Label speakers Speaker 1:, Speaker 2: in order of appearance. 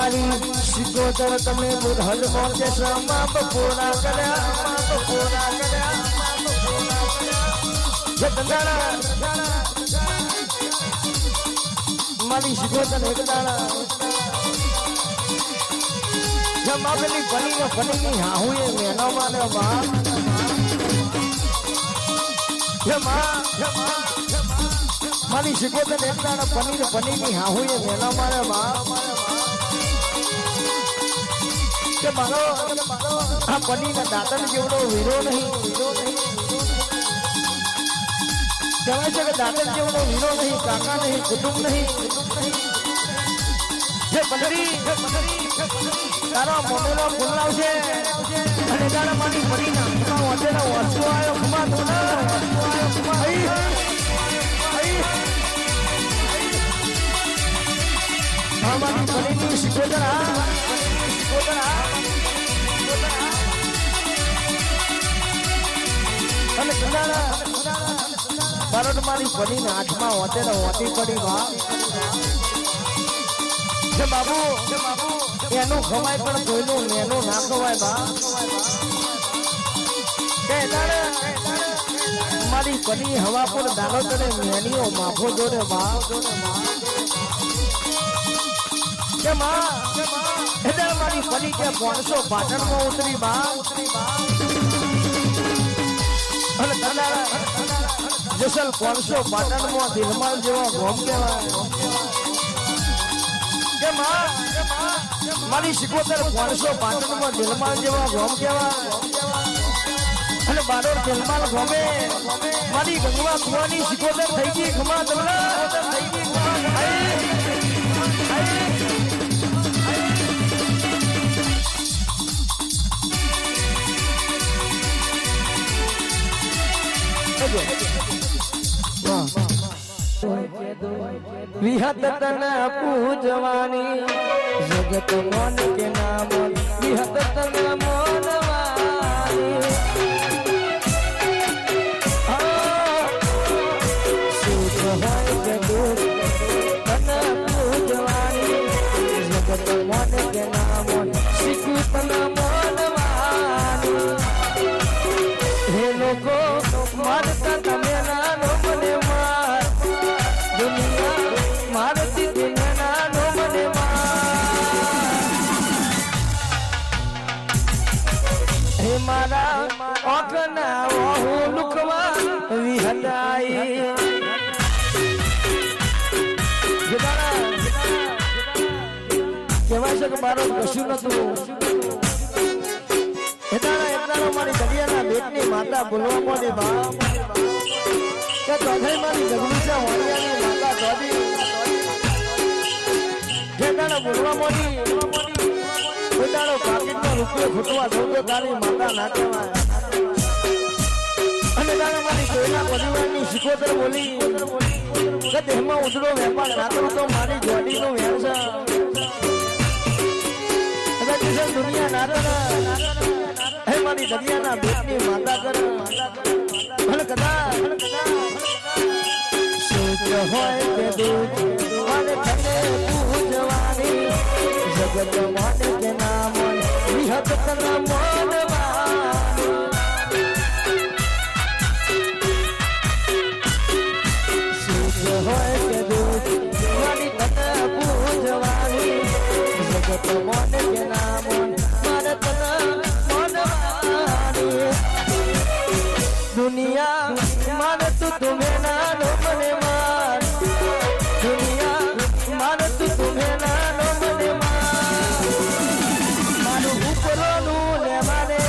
Speaker 1: અમારી સિકોતર તમે બુધલ મોતે શ્રમા બપોરા કર્યા બપોરા કર્યા મારી સિકોતર એક દાણા માગની પની ને પની ની હાહુ એ મેનો માને માં મારી શીખો મારી સિકોતર એક દાડા પનીર પનીર પની ની હાહુ એ મેનો મારે માં કે મારો આ પનીના દાતન જેવડો વીરો નહીં. કહેવાય છે કે દાતન જેવડો વીરો નહીં, કાકા નહીં, કુટુંબ નહીં. જે પંદરી તારા મોમેલો બોલાવશે અને તારા મારી પડી ના ખમા વસ્તુ આવ્યો ખમા તો મારી પડીની શિકોદર હા શિકોદર હા અને મારી પડી ના હાથમાં પડી બાબુ, એનું ખવાય પણ કોઈનું મેનું ના ખવાય બા. મારી પડી હવા પર દાનો તને મેનીઓ માફો જોડે બા. કે માં મારી ફરી કે પોણસો ઉતરી બા અને કનાડા જસલ પોણસો પાટણમાં દિલમાલ જેવો માં મારી સિકોતર પાંચસો પાટણમાં દિલમાલ જેવા ગોમ કેવા અને બારોર દિલમાલ ગોમે. મારી ગંગવા કુવાની સિકોતર થઈ ગઈ. ખમા તમને? વિહત તન પૂજવાની? જગત મન કે નામ વિહત તન મોનવાની. કે મારો કશું નતું? એદાણા એદાણા મારી દરિયાના બેટની માતા બોલવા માંડી બા. કે ચોથે મારી જગદીશા વાણિયાની માતા ચોધી જેદાણા બોલવા માંડી. પોતાનો પાકીટનો રૂપિયો ખૂટવા દઉં તારી માતા ના કહેવાય. અને તારા મારી કોઈના પરિવારની શિકોતર બોલી. કે તેમાં ઉજળો વેપાર નાતો તો મારી જોડીનો કદાચ જગત મને કે નામ વિહત મારે મન કે નાનો મને માર દુનિયા મારે તું તુમે નાનો મને માર મારું ઉપરોનું ને મને